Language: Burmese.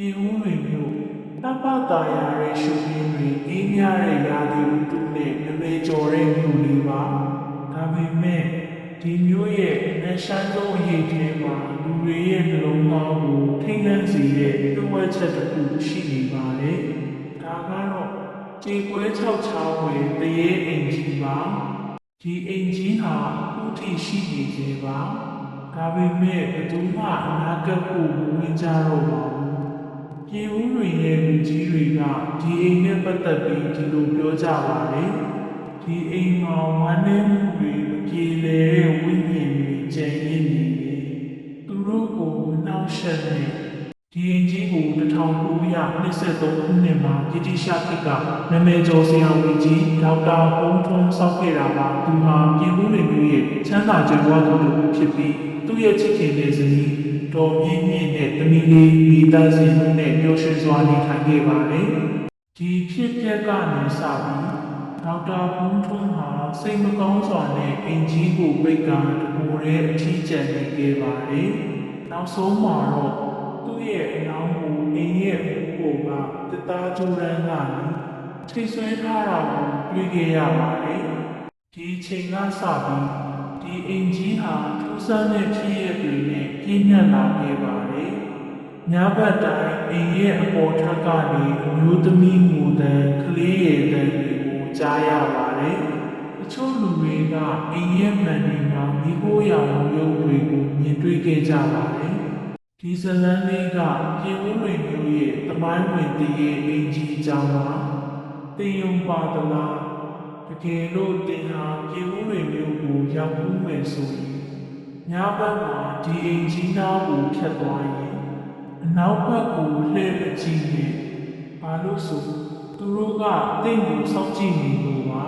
ပြည်ဦးတွေမျိုးတပ်ပတာရတဲ့ရှုပ်ရင်းတွေအေးမြတဲ့ရာသီဥတုနဲ့နမဲကျော်တဲ့မြို့လေးပါဒါပေမဲ့ဒီမျိုးရဲ့နှရှမ်းဆုံးအရေးထဲမှာလူတွေရဲ့နှလုံးသားကိုထိတ်လန့်စေတဲ့တွဝက်ချက်တစ်ခုရှိနေပါတယ်ဒါကတော့ကြေကွဲ၆ချောင်းဝင်တရေအိမ်ကြီးပါဒီအိမ်ကြီးဟာအခုထိရှိနေသေးပါဒါပေမဲ့ဘယ်သူမှအနာဂတ်ကိုမဝင်ကြတော့ပါဘူး ပြည်ဦးတွေရဲ့လူကြီးတွေကဒီအိမ်နဲ့ပတ်သက်ပြီးဒီလိုပြောကြပါတယ်။ဒီအိမ်မှာဝမ်းနည်းမှုတွေမပြေလည်တဲ့ဝိညာဉ်တွေကျန်ရစ်နေတယ်။သူတို့ကိုမနှောက်ယှက်တဲ့ဒီအိမ်ကြီးကို1923ခုနှစ်မှာဗြိတိရှခေတ်ကနာမည်ကျော်ဆရာဝန်ကြီးဒေါက်တာပုံထွန်းဆောက်ခဲ့တာပါ။သူဟာပြည်ဦးတွေမျိုးရဲ့ချမ်းသာကြွယ်ဝသူတစ်ဦးဖြစ်ပြီးသူ့ရဲ့ချစ်ခင်တဲ့ဇနီး တော်မြင့်မြင့်နဲ့တမီလေးမိသားစုနဲ့ပျော်ရွှင်စွာနေထိုင်ခဲ့ပါတယ်။ဒီဖြစ်ပျက်ကနေစပြီးဒေါက်တာဘုံထွန်းဟာစိတ်မကောင်းစွာနဲ့အင်ကြီးကိုပိတ်ကာတကိုယ်ရဲ့အထီးကျန်နေခဲ့ပါတယ်။နောက်ဆုံးမှာတော့သူ့ရဲ့အနောင်ကိုအင်းရဲ့ဘူးကိုကတသားကျိုးရန်ကနေထိတ်ဆွဲထားတာကိုတွေ့ခဲ့ရပါတယ်။ဒီအချိန်ကစပြီး ဒီအင်ကြီးဟာထူးဆန်းတဲ့ဖြစ်ရပ်တွေနဲ့ပြည့်ညတ်လာခဲ့ပါတယ်။ညဘက်တိုင်းအင်ရဲ့အပေါ်ထပ်ကနေအမျိုးသမီးမူတန်ကလေးရည်တန်တွေကိုကြားရပါတယ်။တချို့လူတွေကအင်ရဲ့မှန်တွေမှာမိခိုးရောင်ရုပ်တွေကိုမြင်တွေ့ခဲ့ကြပါတယ်။ဒီဇလန်လေးကပြင်ဦးလွင်မျိုးရဲ့တမိုင်းဝင်တည်ရဲ့အင်ကြီးအကြောင်းပါတင်ယုံပါသလား တကယ်လို့တင်ဟာပြင်ဦးလွင်မျိုးကိုရောက်မှုမယ်ဆိုရင်ညဘက်မှာဒီအင်ကြီးနားကိုဖြတ်သွားရင်အနောက်ဘက်ကိုလှည့်မကြည့်နဲ့ဘာလို့ဆိုသူတို့ကတင့်ကိုစောင့်ကြည့်နေလို့ပါ